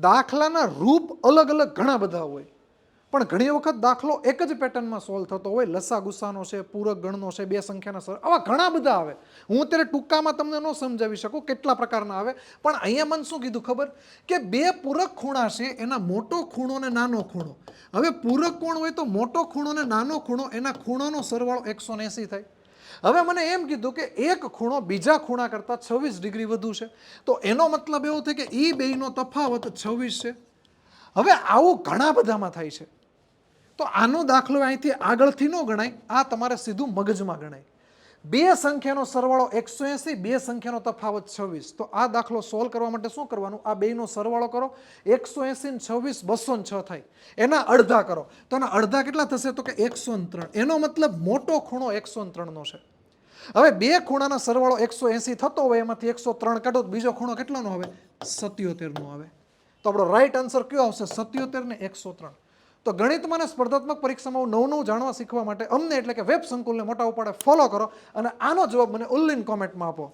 દાખલાના રૂપ અલગ અલગ ઘણા બધા હોય. પણ ઘણી વખત દાખલો એક જ પેટર્નમાં સોલ્વ થતો હોય. લસા ગુસ્સાનો છે પૂરક ગણનો છે, બે સંખ્યાના સર, આવા ઘણા બધા આવે. હું અત્યારે ટૂંકામાં તમને ન સમજાવી શકું કેટલા પ્રકારના આવે. પણ અહીંયા મને શું કીધું ખબર? કે બે પૂરક ખૂણા છે, એના મોટો ખૂણો ને નાનો ખૂણો. હવે પૂરક કોણ હોય તો મોટો ખૂણો ને નાનો ખૂણો, એના ખૂણોનો સરવાળો એકસો એંસી થાય. હવે મને એમ કીધું કે એક ખૂણો બીજા ખૂણા કરતાં છવ્વીસ ડિગ્રી વધુ છે. તો એનો મતલબ એવો થાય કે એ બેયનો તફાવત છવ્વીસ છે. હવે આવું ઘણા બધામાં થાય છે. તો આનો દાખલો અહીંથી આગળથી ન ગણાય, આ તમારે સીધું મગજમાં ગણાય. બે સંખ્યાનો સરવાળો એકસો એંસી, બે સંખ્યાનો તફાવત છવ્વીસ. તો આ દાખલો સોલ્વ કરવા માટે શું કરવાનું? આ બેનો સરવાળો કરો. એકસો એંસી ને છવ્વીસ બસો ને છ થાય. એના અડધા કરો. તો એના અડધા કેટલા થશે? તો કે એકસો ત્રણ. એનો મતલબ મોટો ખૂણો એકસો ત્રણનો છે. હવે બે ખૂણાના સરવાળો એકસો એંસી થતો હોય, એમાંથી એકસો ત્રણ કાઢો તો બીજો ખૂણો કેટલાનો આવે? સત્યોતેરનો આવે. તો આપણો રાઈટ આન્સર કયો આવશે? સત્યોતેર ને એકસો ત્રણ. તો ગણિતમાં અને સ્પર્ધાત્મક પરીક્ષામાં નવું નવું જાણવા શીખવા માટે અમને એટલે કે વેબ સંકુલને મોટા ઉપાડે ફોલો કરો અને આનો જવાબ મને ઉલ્લીન કોમેન્ટમાં આપો.